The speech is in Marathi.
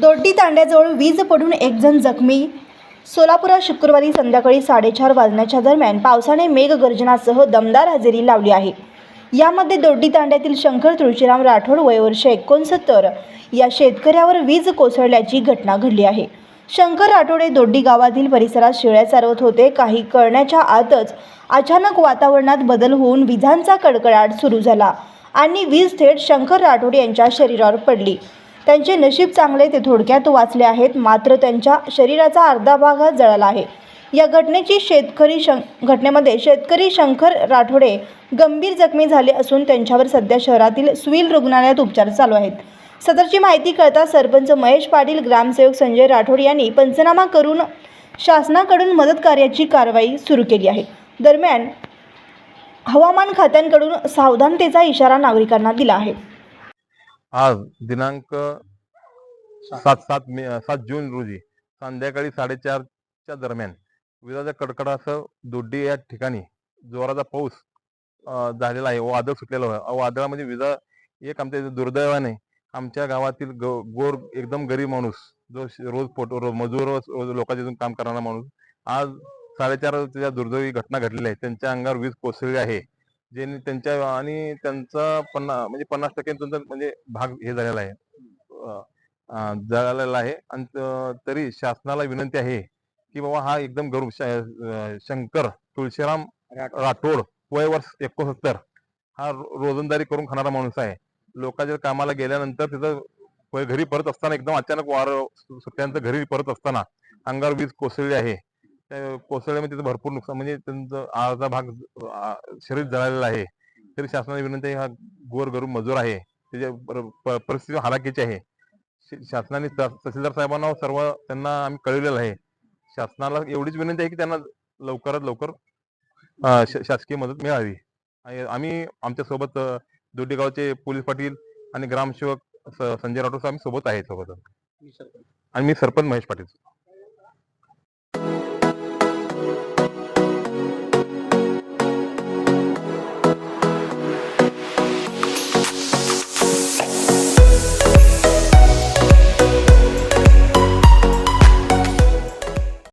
दोड्डी तांड्याजवळ वीज पडून एक जण जखमी. सोलापुरात शुक्रवारी संध्याकाळी साडेचार वाजण्याच्या दरम्यान पावसाने मेघगर्जनासह दमदार हजेरी लावली आहे. यामध्ये दोड्डी तांड्यातील शंकर तुळशीराम राठोड वयवर्ष एकोणसत्तर या शेतकऱ्यावर वीज कोसळल्याची घटना घडली आहे. शंकर राठोडे दोड्डी गावातील परिसरात शेळ्या चारवत होते. काही कळण्याच्या आतच अचानक वातावरणात बदल होऊन विजांचा कडकडाट सुरू झाला आणि वीज थेट शंकर राठोड यांच्या शरीरावर पडली. त्यांचे नशीब चांगले ते थोडक्यात वाचले आहेत मात्र त्यांच्या शरीराचा अर्धा भाग हा जळाला आहे. या घटनेची शेतकरी शं घटनेमध्ये शेतकरी शंकर राठोडे गंभीर जखमी झाले असून त्यांच्यावर सध्या शहरातील सिव्हिल रुग्णालयात उपचार चालू आहेत. सदरची माहिती कळता सरपंच महेश पाटील ग्रामसेवक संजय राठोड यांनी पंचनामा करून शासनाकडून मदत कार्याची कारवाई सुरू केली आहे. दरम्यान हवामान खात्यांकडून सावधानतेचा इशारा नागरिकांना दिला आहे. आज दिनांक सात सात मे सात जून रोजी संध्याकाळी साडेचारच्या दरम्यान विजाच्या कडकडासह दोड्डी या ठिकाणी जोराचा पाऊस झालेला आहे. वादळ सुटलेलं आहे. वादळामध्ये विजा एक आमच्या दुर्दैवाने आमच्या गावातील ग- गोर एकदम गरीब माणूस जो श- रोज फोटो रोज मजूर रोज लोकांच्या इथून काम करणारा माणूस आज साडेचार दुर्दैवी घटना घडलेली आहे. त्यांच्या अंगावर वीज कोसळली आहे. जे त्यांच्या आणि त्यांचा पन्नास म्हणजे पन्नास टक्के म्हणजे भाग हे झालेला आहे. जळालेला आहे. आणि तरी शासनाला विनंती आहे की बाबा हा एकदम अं, शंकर तुळशीराम राठोड. वय वर्ष एकोणसत्तर हा रोजंदारी करून खाणारा माणूस आहे. लोकांच्या कामाला गेल्यानंतर तिथं घरी परत असताना एकदम अचानक वार सुट्ट्यानंतर घरी परत असताना अंगावर वीज कोसळली आहे. कोसळल्यामुळे तिथं भरपूर नुकसान म्हणजे त्यांचं अर्धा भाग शरीर जळालेलं आहे. तरी शासनाने विनंती आहे हा गोर गरीब मजूर आहे. त्याच्या परिस्थिती हालाकीची आहे. शासनाने तह- तहसीलदार साहेबांना सर्व त्यांना आम्ही कळवलेलं आहे. शासनाला एवढीच विनंती आहे की त्यांना लवकरात लवकर शासकीय मदत मिळावी. आणि आम्ही आमच्यासोबत अं, दोड्डी गावचे पोलीस पाटील आणि ग्रामसेवक संजय राठोड आम्ही सोबत आहे सोबत आणि मी सरपंच महेश पाटील.